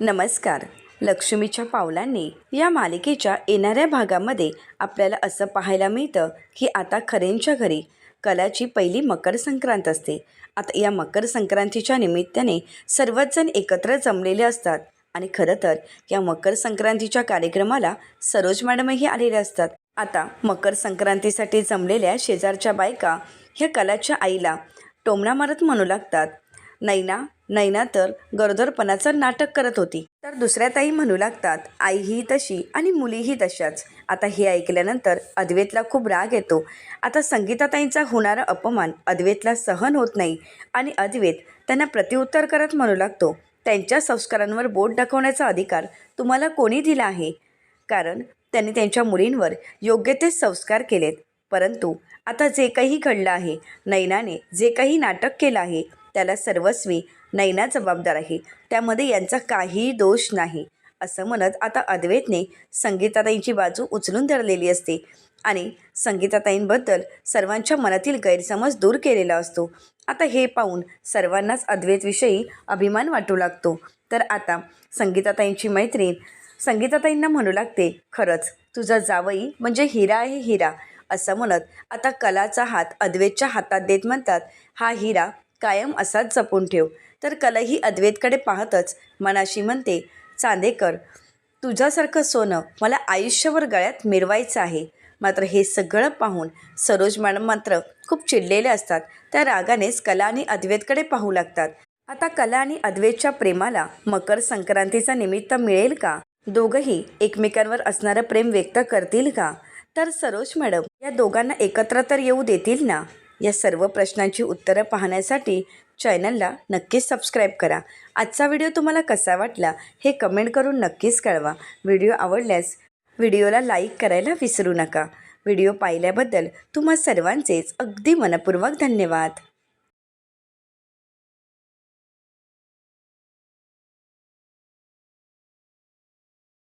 नमस्कार. लक्ष्मीच्या पावलांनी या मालिकेच्या येणाऱ्या भागामध्ये आपल्याला असं पाहायला मिळतं की आता खरेंच्या घरी कलाची पहिली मकर संक्रांत असते. आता या मकर संक्रांतीच्या निमित्ताने सर्वच जण एकत्र जमलेले असतात आणि खरं तर या मकर संक्रांतीच्या कार्यक्रमाला सरोज मॅडमही आलेल्या असतात. आता मकर संक्रांतीसाठी जमलेल्या शेजारच्या बायका ह्या कलाच्या आईला टोमणा मारत म्हणू लागतात. नैना नैना तर गरोदरपणाचं नाटक करत होती. तर दुसऱ्या ताई म्हणू लागतात आई ही तशी आणि मुलीही तशाच. आता हे ऐकल्यानंतर अद्वेतला खूप राग येतो. आता संगीताताईंचा होणारा अपमान अद्वेतला सहन होत नाही आणि अद्वैत त्यांना प्रत्युत्तर करत म्हणू लागतो त्यांच्या संस्कारांवर बोट दाखवण्याचा अधिकार तुम्हाला कोणी दिला आहे? कारण त्यांनी त्यांच्या मुलींवर योग्य ते संस्कार केलेत. परंतु आता जे काही घडलं आहे नैनाने जे काही नाटक केलं आहे त्याला सर्वस्वी नैना जबाबदार आहे. त्यामध्ये यांचा काहीही दोष नाही. असं म्हणत आता अद्वैतने संगीताताईंची बाजू उचलून धरलेली असते आणि संगीताताईंबद्दल सर्वांच्या मनातील गैरसमज दूर केलेला असतो. आता हे पाहून सर्वांनाच अद्वैतविषयी अभिमान वाटू लागतो. तर आता संगीताताईंची मैत्रीण संगीताताईंना म्हणू लागते खरंच तुझा जावई म्हणजे हिरा आहे हिरा. असं म्हणत आता कलाचा हात अद्वैतच्या हातात देत म्हणतात हा हिरा कायम असाच जपून ठेव. तर कलही अद्वैतकडे पाहतच मनाशी म्हणते चांदेकर तुझ्यासारखं सोनं मला आयुष्यभर गळ्यात मिरवायचं आहे. मात्र हे सगळं पाहून सरोज मॅडम मात्र खूप चिडलेले असतात. त्या रागानेच कला आणि अद्वैतकडे पाहू लागतात. आता कला आणि अद्वैतच्या प्रेमाला मकर संक्रांतीचा निमित्त मिळेल का? दोघंही एकमेकांवर असणारं प्रेम व्यक्त करतील का? तर सरोज मॅडम या दोघांना एकत्र तर येऊ देतील ना? या सर्व प्रश्नांची उत्तरं पाहण्यासाठी चॅनलला नक्कीच सबस्क्राईब करा. आजचा व्हिडिओ तुम्हाला कसा वाटला हे कमेंट करून नक्कीच कळवा. व्हिडिओ आवडल्यास व्हिडिओला लाईक करायला विसरू नका. व्हिडिओ पाहिल्याबद्दल तुम्हा सर्वांचेच अगदी मनपूर्वक धन्यवाद.